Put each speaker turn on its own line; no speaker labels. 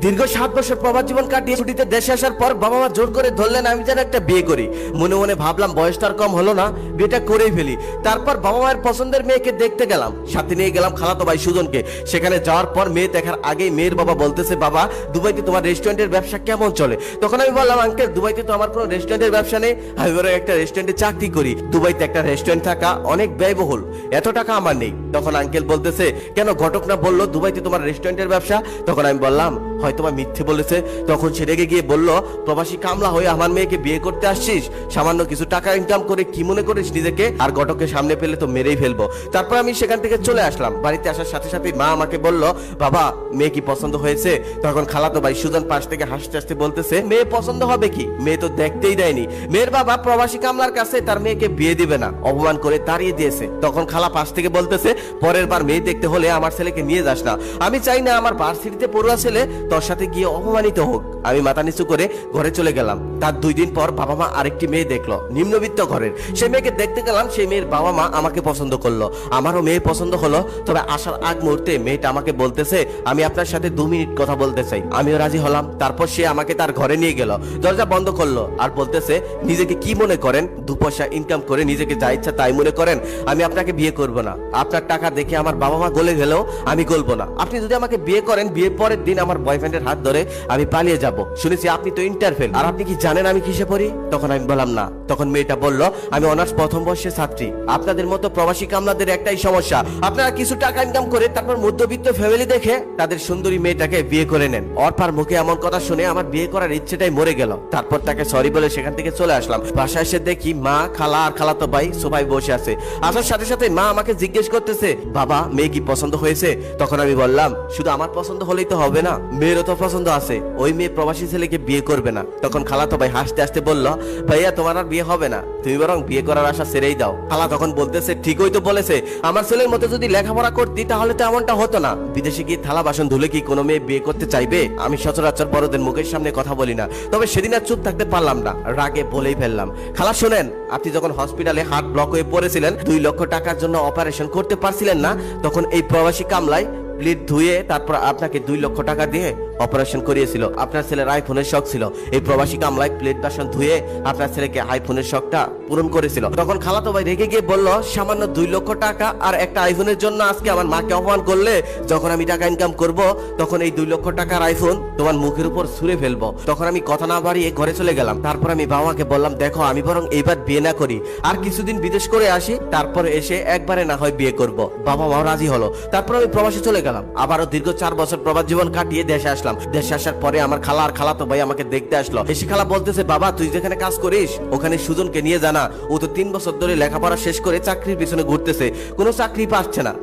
দীর্ঘ সাত বছর প্রবাস জীবন কাটিয়ে ছুটিতে দেশে আসার পর বাবা মা জোর করে ধরলেন, আমি যেন একটা বিয়ে করি। মনে মনে ভাবলাম, বয়স তার কম হলো না, বিয়েটা করেই ফেলি। তারপর বাবা মায়ের পছন্দের মেয়েকে দেখতে গেলাম, সাথে নিয়ে গেলাম খালাতো ভাই সুজনকে। সেখানে যাওয়ার পর মেয়ে দেখার আগেই মেয়ের বাবা বলতেছে, বাবা, দুবাইতে তোমার রেস্টুরেন্টের ব্যবসা কেমন চলে? তখন আমি বললাম, আঙ্কেল, দুবাইতে তো আমার কোনো রেস্টুরেন্টের ব্যবসা নেই। আমি বরং একটা রেস্টুরেন্টে চাকরি করি। দুবাইতে একটা রেস্টুরেন্ট থাকা অনেক ব্যয়বহুল। এত টাকা আমার নেই। তখন আঙ্কেল বলতেছে, কেন ঘটক না বলল দুবাইতে তোমার রেস্টুরেন্টের ব্যবসা? তখন আমি বললাম হয়তো বা মিথ্যে বলেছে। তখন সে রেগে গিয়ে বলল, প্রবাসী কামলা হয়ে আমার মেয়েকে বিয়ে করতে আসছিস? সামান্য কিছু টাকা ইনকাম করে কি মনে করিস নিজেকে? আর ঘটকের সামনে পেলে তো মেরেই ফেলব। তারপর আমি সেখান থেকে চলে আসলাম। বাড়িতে আসার সাথে সাথে মা আমাকে বলল, বাবা, মেয়ে কি পছন্দ হয়েছে? তখন খালাতো ভাই সুজন পাশ থেকে হাসতে হাসতে বলতেছে, মেয়ে পছন্দ হবে কি? মেয়ে তো দেখতেই দেয়নি। মেয়ের বাবা প্রবাসী কামলার কাছে তার মেয়েকে বিয়ে দিবে না, অপমান করে তাড়িয়ে দিয়েছে। তখন খালা পাশ থেকে বলতেছে, পরের বার মেয়ে দেখতে হলে আমার ছেলেকে নিয়ে যাস না। আমি চাই না আমার ভার্সিটিতে পড়ুয়া ছেলে তোর সাথে গিয়ে অপমানিত হোক। আমি মাথা নিচু করে ঘরে চলে গেলাম। তার দুই দিন পর বাবা মা আরেকটি মেয়ে দেখল, নিম্নবিত্ত ঘরের। সেই মেয়েকে দেখতে গেলাম, সেই মেয়ের বাবা মা আমাকে পছন্দ করল। আমারও মেয়ে পছন্দ হলো, তবে আসার আগ মুহূর্তে মেয়েটা আমাকে বলতেছে, আমি আপনার সাথে দু মিনিট কথা বলতে চাই। আমিও রাজি হলাম। তারপর সে আমাকে তার ঘরে নিয়ে গেল, দরজা বন্ধ করল আর বলতেছে, নিজেকে কি মনে করেন? দু পয়সা ইনকাম করে নিজেকে যা ইচ্ছা তাই মনে করেন? আমি আপনাকে বিয়ে করব না। আপনার টাকা দেখে আমার বাবা মা গলে গেলেও আমি গলবো না। আপনি যদি আমাকে বিয়ে করেন, বিয়ের পরের দিন আমার বয়ফ্রেন্ডের হাত ধরে আমি পালিয়ে যাব। শুনেছি আপনি তো ইন্টারফেল। আর আপনি কি জানেন আমি কিসে পড়ি? তখন আমি বললাম, না। তখন মেয়েটা বলল, আমি অনার্স প্রথম বর্ষের ছাত্রী। আপনাদের মতো প্রবাসী কামলাদের একটাই সমস্যা। আপনারা কিছু টাকা ইনকাম করে তারপর মধ্যবিত্ত ফ্যামিলি দেখে তাদের সুন্দরী মেয়েটাকে বিয়ে করে নেন। অর্পার মুখে এমন কথা শুনে আমার বিয়ে করার ইচ্ছেটাই মরে গেল। তারপর তাকে সরি বলে সেখান থেকে চলে আসলাম। বাসায় এসে দেখি মা, খালা আর খালাতো ভাই সবাই বসে আছে। আসার সাথে সাথে মা আমাকে জিজ্ঞেস করতেছে, বাবা, মেয়ে কি পছন্দ হয়েছে? তখন আমি বললাম, শুধু আমার পছন্দ হলেই তো হবে না। মেয়েরও তো পছন্দ আছে, ওই মেয়ে প্রবাসী ছেলেকে বিয়ে করবে না। তখন খালাতো ভাই হাসতে হাসতে বলল, ভাইয়া, তোমার আর বিয়ে হবে না। তুমি বরং বিয়ে করার আশা ছেড়েই দাও। খালা তখন বলতেছে, ঠিকই তো বলেছে। আমার ছেলের মতো যদি লেখাপড়া করতি, তাহলে তো এমনটা হতো না। বিদেশে গিয়ে থালা বাসন ধুলে কি কোনো মেয়ে বিয়ে করতে চাইবে? আমি সচরাচর বড়দের মুখের সামনে কথা বলি না। তবে সেদিন আর চুপ থাকতে পারলাম না। রাগে বলেই ফেললাম, খালা, শোনেন, আপনি যখন হসপিটালে হার্ট ব্লক হয়ে পড়েছিলেন, দুই লক্ষ টাকার জন্য অপারেশন করতে পারছিলেন না, তখন এই প্রবাসী কামলায় প্লেট ধুয়ে তারপর আপনাকে দুই লক্ষ টাকা দিয়ে অপারেশন করিয়েছিল। আপনার ছেলের আইফোনের শখ ছিল। এই প্রবাসী কামলায় প্লেট বাসন ধুয়ে আপনার ছেলেকে আইফোনের শখটা পূরণ করেছিল। তখন খালাতো ভাই রেগে গিয়ে বলল, সামান্য দুই লক্ষ টাকা আর একটা আইফোনের জন্য আজকে আমার মাকে অপমান করলে যখন আমি টাকা ইনকাম করব, তখন এই দুই লক্ষ টাকার আইফোন তোমার মুখের উপর ছুঁড়ে ফেলব। তখন আমি কথা না বাড়িয়ে ঘরে চলে গেলাম। তারপর আমি বাবাকে বললাম, দেখো, আমি বরং এইবার বিয়ে না করি। আর কিছুদিন বিদেশ করে আসি, তারপর এসে একবারে না হয় বিয়ে করব। বাবা মাও রাজি হলো। তারপর আমি প্রবাসে চলে গেলাম। আবারও দীর্ঘ চার বছর প্রবাস জীবন কাটিয়ে দেশে আসলাম। দেশে আসার পরে আমার খালা আর খালা তো ভাই আমাকে দেখতে আসলো। এসে খালা বলতেছে, বাবা, তুই যেখানে কাজ করিস, ওখানে সুজনকে নিয়ে জানা ও তো তিন বছর ধরে লেখাপড়া শেষ করে চাকরির পিছনে ঘুরতেছে। কোনো চাকরি পাচ্ছে না।